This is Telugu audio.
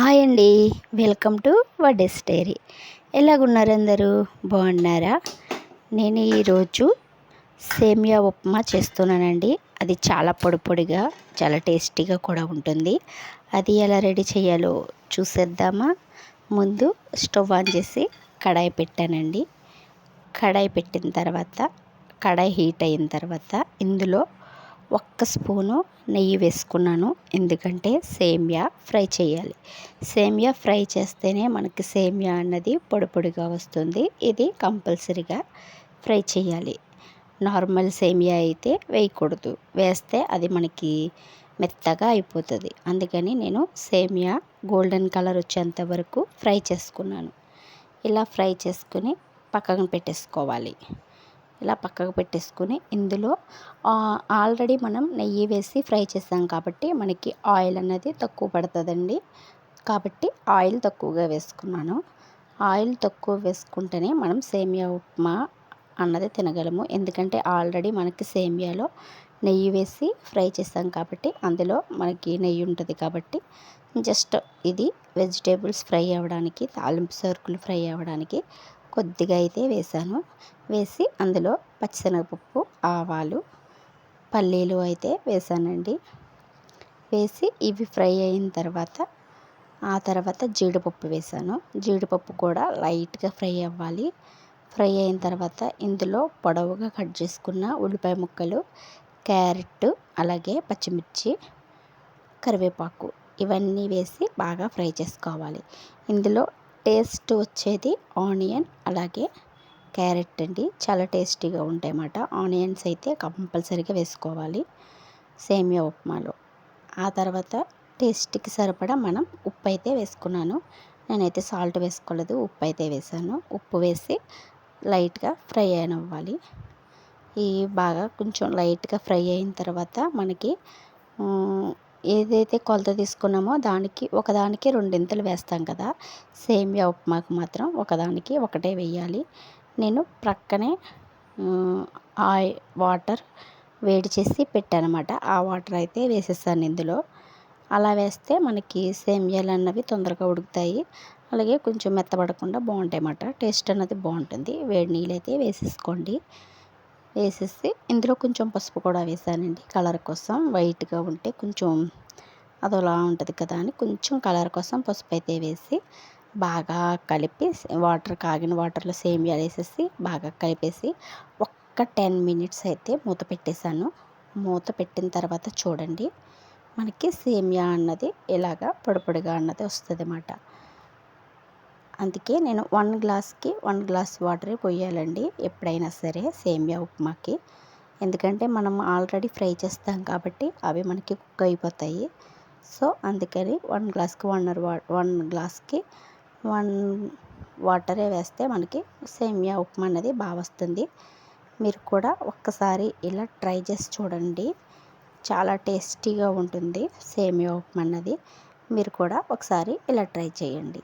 హాయ్ అండి. వెల్కమ్ టు వడ్డెస్ డైరీ ఎలాగున్నారు అందరూ? బాగున్నారా? నేను ఈరోజు సేమియా ఉప్మా చేస్తున్నానండి. అది చాలా పొడి పొడిగా చాలా టేస్టీగా కూడా ఉంటుంది. అది ఎలా రెడీ చేయాలో చూసేద్దామా? ముందు స్టవ్ ఆన్ చేసి కడాయి పెట్టానండి. కడాయి పెట్టిన తర్వాత కడాయి హీట్ అయిన తర్వాత ఇందులో ఒక్క స్పూను నెయ్యి వేసుకున్నాను. ఎందుకంటే సేమియా ఫ్రై చేయాలి. సేమియా ఫ్రై చేస్తేనే మనకి సేమియా అన్నది పొడి పొడిగా వస్తుంది. ఇది కంపల్సరీగా ఫ్రై చేయాలి. నార్మల్ సేమియా అయితే వేయకూడదు. వేస్తే అది మనకి మెత్తగా అయిపోతుంది. అందుకని నేను సేమియా గోల్డెన్ కలర్ వచ్చేంత వరకు ఫ్రై చేసుకున్నాను. ఇలా ఫ్రై చేసుకుని పక్కన పెట్టేసుకోవాలి. ఇలా పక్కకు పెట్టేసుకుని ఇందులో ఆల్రెడీ మనం నెయ్యి వేసి ఫ్రై చేసాం కాబట్టి మనకి ఆయిల్ అనేది తక్కువ పడుతుందండి. కాబట్టి ఆయిల్ తక్కువగా వేసుకున్నాను. ఆయిల్ తక్కువ వేసుకుంటేనే మనం సేమియా ఉప్మా అన్నది తినగలము. ఎందుకంటే ఆల్రెడీ మనకి సేమియాలో నెయ్యి వేసి ఫ్రై చేస్తాం కాబట్టి అందులో మనకి నెయ్యి ఉంటుంది కాబట్టి జస్ట్ ఇది వెజిటేబుల్స్ ఫ్రై అవ్వడానికి తాలింపు సరుకులు ఫ్రై అవ్వడానికి కొద్దిగా అయితే వేసాను. వేసి అందులో పచ్చిశనగపప్పు ఆవాలు పల్లీలు అయితే వేసానండి. వేసి ఇవి ఫ్రై అయిన తర్వాత ఆ తర్వాత జీడిపప్పు వేసాను. జీడిపప్పు కూడా లైట్గా ఫ్రై అవ్వాలి. ఫ్రై అయిన తర్వాత ఇందులో పొడవుగా కట్ చేసుకున్న ఉల్లిపాయ ముక్కలు క్యారెట్ అలాగే పచ్చిమిర్చి కరివేపాకు ఇవన్నీ వేసి బాగా ఫ్రై చేసుకోవాలి. ఇందులో టేస్ట్ వచ్చేది ఆనియన్ అలాగే క్యారెట్ అండి. చాలా టేస్టీగా ఉంటాయి అన్నమాట ఆనియన్స్ అయితే కంపల్సరీగా వేసుకోవాలి. సేమియా ఉప్మాలో. ఆ తర్వాత టేస్ట్కి సరిపడా మనం ఉప్పు అయితే వేసుకున్నాను. నేనైతే సాల్ట్ వేసుకోలేదు ఉప్పు అయితే వేసాను. ఉప్పు వేసి లైట్గా ఫ్రై అయినవ్వాలి. ఈ బాగా కొంచెం లైట్గా ఫ్రై అయిన తర్వాత మనకి ఏదైతే కొలత తీసుకున్నామో దానికి ఒకదానికి రెండింతలు వేస్తాం కదా సేమియా ఉప్మాకు మాత్రం ఒకదానికి ఒకటే వేయాలి. నేను ప్రక్కనే ఆయి వాటర్ వేడి చేసి పెట్టాను అనమాట ఆ వాటర్ అయితే వేసేసాను ఇందులో. అలా వేస్తే మనకి సేమియాలు అన్నవి తొందరగా ఉడుకుతాయి. అలాగే కొంచెం మెత్తబడకుండా బాగుంటాయి అన్నమాట టేస్ట్ అన్నది బాగుంటుంది. వేడి నీళ్ళు అయితే వేసేసుకోండి. వేసేసి ఇందులో కొంచెం పసుపు కూడా వేసానండి. కలర్ కోసం వైట్గా ఉంటే కొంచెం అదోలా ఉంటుంది కదా అని కొంచెం కలర్ కోసం పసుపు అయితే వేసి బాగా కలిపి వాటర్ కాగిన వాటర్లో సేమియా వేసేసి బాగా కలిపేసి ఒక్క టెన్ మినిట్స్ అయితే మూత పెట్టేశాను. మూత పెట్టిన తర్వాత చూడండి మనకి సేమియా అన్నది ఇలాగా పొడిపొడిగా అన్నది వస్తుంది అన్నమాట అందుకే నేను వన్ గ్లాస్కి వన్ గ్లాస్ వాటరే పోయాలండి ఎప్పుడైనా సరే సేమియా ఉప్మాకి. ఎందుకంటే మనం ఆల్రెడీ ఫ్రై చేస్తాం కాబట్టి అవి మనకి కుక్ అయిపోతాయి. సో అందుకని వన్ గ్లాస్కి వన్ వన్ గ్లాస్కి వన్ వాటరే వేస్తే మనకి సేమియా ఉప్మా అనేది బాగా వస్తుంది. మీరు కూడా ఒక్కసారి ఇలా ట్రై చేసి చూడండి. చాలా టేస్టీగా ఉంటుంది సేమియా ఉప్మా అన్నది మీరు కూడా ఒకసారి ఇలా ట్రై చేయండి.